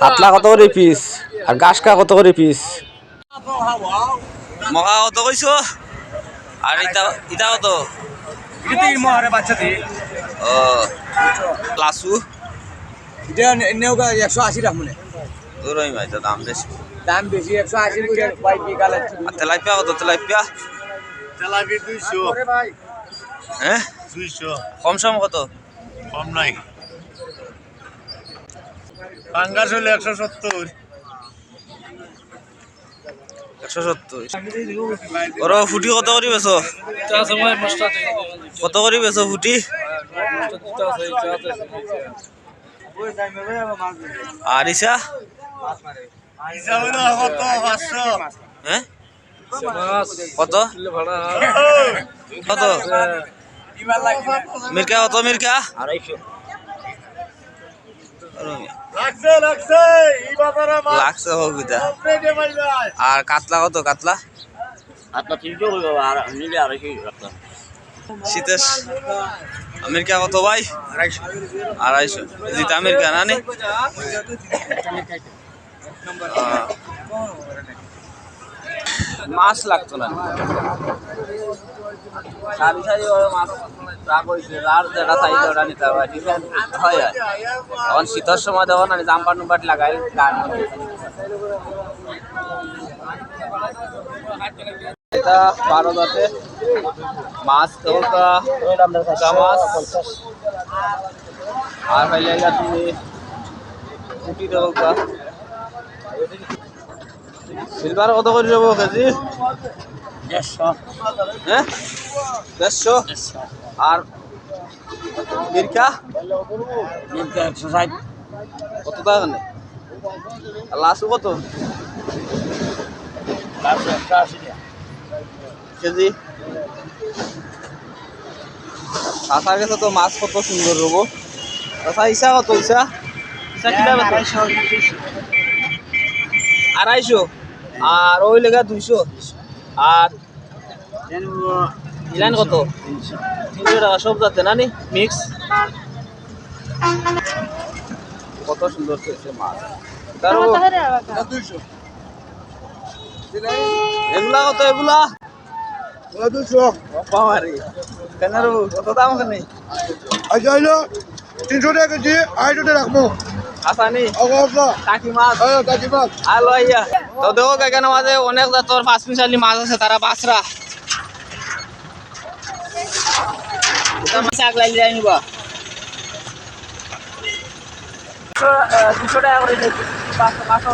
কাতলা কত করে পিস আর গাছকা কত করে পিস মকা কত কইছ? আর ইটা ইটা কত? লাসু একশো আশি রাখ মনে। দূরই মাইতো দাম বেশি। দাম বেশি একশো আশি ভাই তেলাপিয়া কত? তেলাপিয়া? তেলাপি দুইশো। হ্যাঁ? দুইশো। কম সম কত? কম নাই। পাঙ্গাস হলে একশো সত্তর। একশো সত্তর। ওর ফুটি কত করি বেছো? কত করি বেছো ফুটি? আর ইসা? কত? পাঁচশো। হ্যাঁ? কত? কত? মির্কা কত মির্কা? আড়াইশো। লাগছে লাগছে। এই বাজারে মাছ লাগছে আর কাতলা কত কাতলা? আপনার তিনশো আর নিলে আড়াইশো রাখতাম শীতের আমেরিকা কত ভাই? আড়াইশো। জিতা আমেরিকা না নে? মাছ লাগতো না। সারি সারি মাছ। রাগ হয়েছে আর যেটা চাইছে ওটা নিতে হবে ডিফারেন্ট হয় এখন শীতের সময় না জাম্পার নুম্পার লাগাই গান এটা বারো দাঁতে। মাছ আর পাইলে গা তুমি কুটি দেবতা সিলভার কত করে দেবো কেজি? দেড়শো। হ্যাঁ? দেড়শো। আর মির্কা? একশো ষাট। কত টাকা নেই আর লাসু কত? কেজি? কাঁচার কাছে তো মাছ কত সুন্দর রবো কাঁচা ইসা কত? ইসা? ইসা কিনা কত? আড়াইশো আর ওই লেগা দুইশো? আর ইলাইন কত? তিনশো টাকা সব যাচ্ছে না নি? মিক্স কত সুন্দর মাছ। তারও এগুলা কত এগুলা? দুশো বাবারে কেন রে কত দাম কেন আচ্ছা হইল তিনশো টাকা কেজি আড়াইশো টাকা রাখব। আসানি কাকি মাছ। হ্যাঁ কাকি মাছ। আলো আইয়া। তো দেখো কেন মাঝে অনেক জাতর পাঁচ মিশালি মাছ আছে তারা বাসরা শাক লাগলে যাই নিবা দুশো টাকা করে পাঁচশো পাঁচশো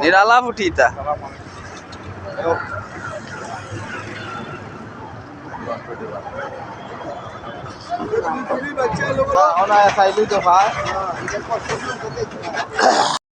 নিরালা ফুটিতা বাচ্চা লোক চাইলি তো ভাই